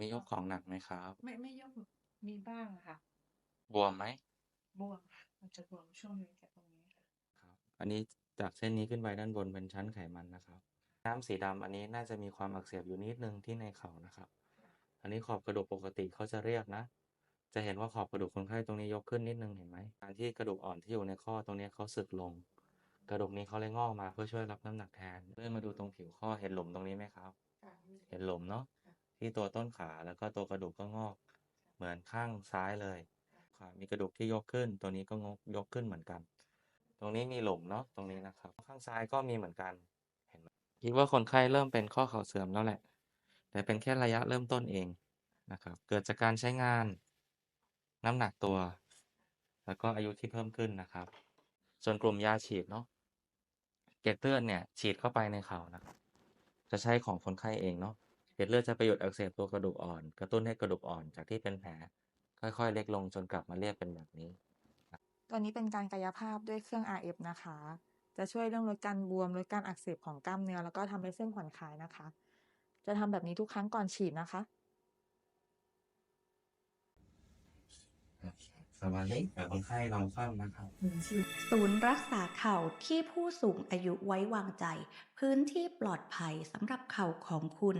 มียกของหนักไหมครับ ไม่ไม่ยกมีบ้างอะค่ะ บวมไหมบวมค่ะมันจะบวมช่วงนี้กับตรงนี้ค่ะครับ อันนี้จากเส้นนี้ขึ้นไปด้านบนเป็นชั้นไขมันนะครับ น้ำสีดำอันนี้น่าจะมีความอักเสบอยู่นิดนึงที่ในเข่านะครับ อันนี้ขอบกระดูกปกติเขาจะเรียกนะ จะเห็นว่าขอบกระดูกคนไข้ตรงนี้ยกขึ้นนิดนึงเห็นไหมการที่กระดูกอ่อนที่อยู่ในข้อตรงนี้เขาสึกลง กระดูกนี้เขาเลยงอกมาเพื่อช่วยรับน้ำหนักแทนเลื่อนมาดูตรงผิวข้อเห็นหลุมตรงนี้ไหมครับค่ะเห็นหลุมเนาะ ที่ตัวต้นขาแล้วก็ตัวกระดูกก็งอก เหมือนข้างซ้ายเลยขามีกระดูกที่ยกขึ้น ตัวนี้ก็งอกยกขึ้นเหมือนกัน ตรงนี้มีหลุมเนาะตรงนี้นะครับ ข้างซ้ายก็มีเหมือนกันเห็นไหมคิดว่าคนไข้เริ่มเป็นข้อเข่าเสื่อมแล้วแหละ แต่เป็นแค่ระยะเริ่มต้นเองนะครับ เกิดจากการใช้งาน น้ำหนักตัว แล้วก็อายุที่เพิ่มขึ้นนะครับ ส่วนกลุ่มยาฉีดเนาะเกล็ดเลือดเนี่ยฉีดเข้าไปในเข่านะจะใช้ของคนไข้เองเนาะ เกล็ดเลือดจะไปหยุดอักเสบตัวกระดูกอ่อน กระตุ้นให้กระดูกอ่อนจากที่เป็นแผลค่อยๆ เล็กลงจนกลับมาเรียบเป็นแบบนี้ตัวนี้เป็นการกายภาพด้วยเครื่อง RF นะคะ จะช่วยเรื่องลดการบวมลดการอักเสบของกล้ามเนื้อแล้วก็ทำให้เส้นผ่อนคลายนะคะ จะทำแบบนี้ทุกครั้งก่อนฉีดนะคะสมาธิกับคนไข้ลองคว่ำนะครับศูนย์รักษาเข่าที่ผู้สูงอายุไว้วางใจ พื้นที่ปลอดภัยสำหรับเข่าของคุณ